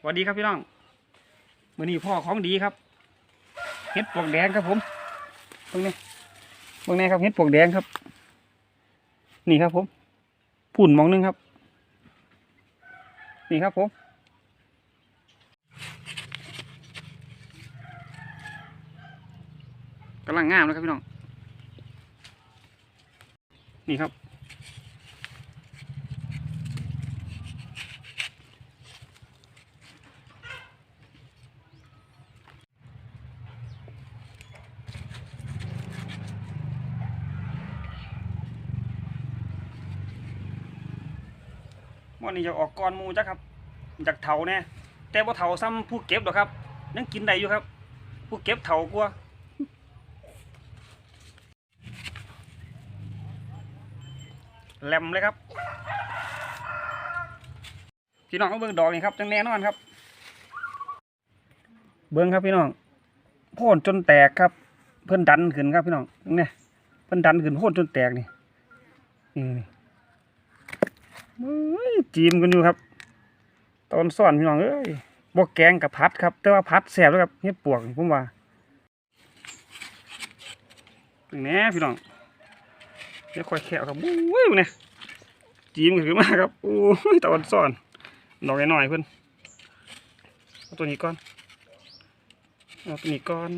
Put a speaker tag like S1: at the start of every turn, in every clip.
S1: สวัสดีครับพี่น้องมื่อนี้พ่อของดีครับเห็ดปวกแดงครับผมตรงนี้ตรงนี้ครับเห็ดปวกแดงครับ นี่ครับผมผุ่นมองหนึงครับ นี่ครับผมกำลังงามเลยครับพี่น้อง นี่ครับ วันนี้จะออกก่อนมูจ้ะครับจากเถาแน่แต่ว่าเถาซ้ำผู้เก็บหรอกครับยังกินได้อยู่ครับ ผู้เก็บเถากลัวแหลมเลยครับพี่น้องเอาเบิ่งดอกนี่ครับจังแน่นอนครับ เบิ่งครับพี่น้องโพ่นจนแตกครับ เพิ่อนดันขึ้นครับพี่น้องเนี่ยเพิ่อนดันขึ้นโพ่นจนแตกนี่นี่นี่เอ้ย จีมกันอยู่ครับ ตอนซ่อนพี่น้องเอ้ยบกแกงกับพัดครับ แต่ว่าพัดแสบแล้วครับเฮ็ดปวกนี่ผมว่าอย่างนี้พี่น้องเดี๋ยวค่อยแคะครับโอ้ยเนี่ยจีมขึ้นมาครับโอ้ยตอนซ่อนดอกหน่อยเพิ่นเอาตัวนี้ก่อนเอาตัวนี้ก่อน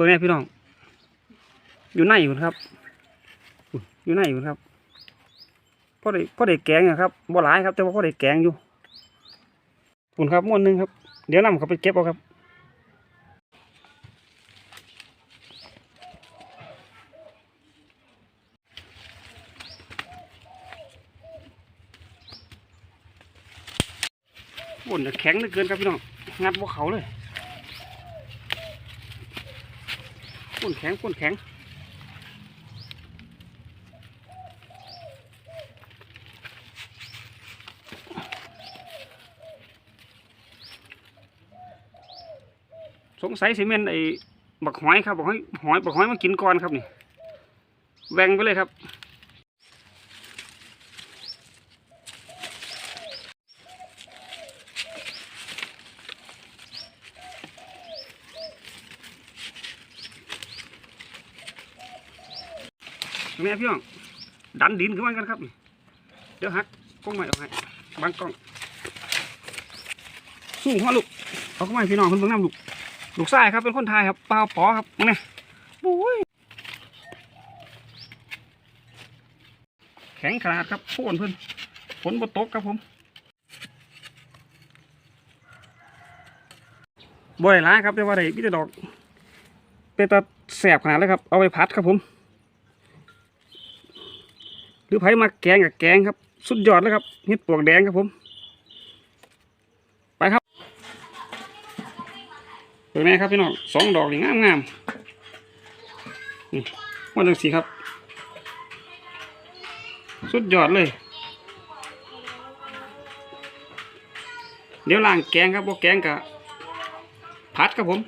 S1: บิ่งแน่พี่น้อง อยู่ในอยู่นครับ อยู่ในอยู่ครับพ่อได้พ่อได้แกงอะครับบ่หลายครับ แต่ว่าพ่อได้แกงอยู่คุณครับม้วนหนึ่งครับ เดี๋ยวนำเขาไปเก็บเอาครับบนจะแข็งเหลือเกินครับพี่น้องงัดพวกเขาเลย ก้นแข็งก้นแข็งสงสัยสิเมนไอ้บักหอยครับบักหอยหอยบักหอยมากินก่อนครับนี่แหวงไปเลยครับ แม่พี่น้องดันดินขึ้นมากันครับเดี๋ยวหักกล้องใหม่ออกให้บางกล้องสู้หัวลูกเอาเข้ามาพี่น้องคนเบิ่งน้ำลูกลูกชายครับเป็นคนไทยครับเปล่าปอครับนี่โอ้ยแข็งขนาดครับโค่นเพิ่อนฝนบนตกครับผมบ่อยร้ายครับแต่ว่าได้พี่ดอก เป็นตาแสบขนาดเลยครับ เอาไปพัดครับผม หรือไผมาแกงกับแกงครับ สุดยอดเลยครับเห็ดปวกแดงครับผม ไปครับเห็นไหมครับพี่น้องสองดอกนี่งามงามๆนี่มาดูสิครับ สุดยอดเลย เดี๋ยวล้างแกงครับพวกแกงกับพัดครับผม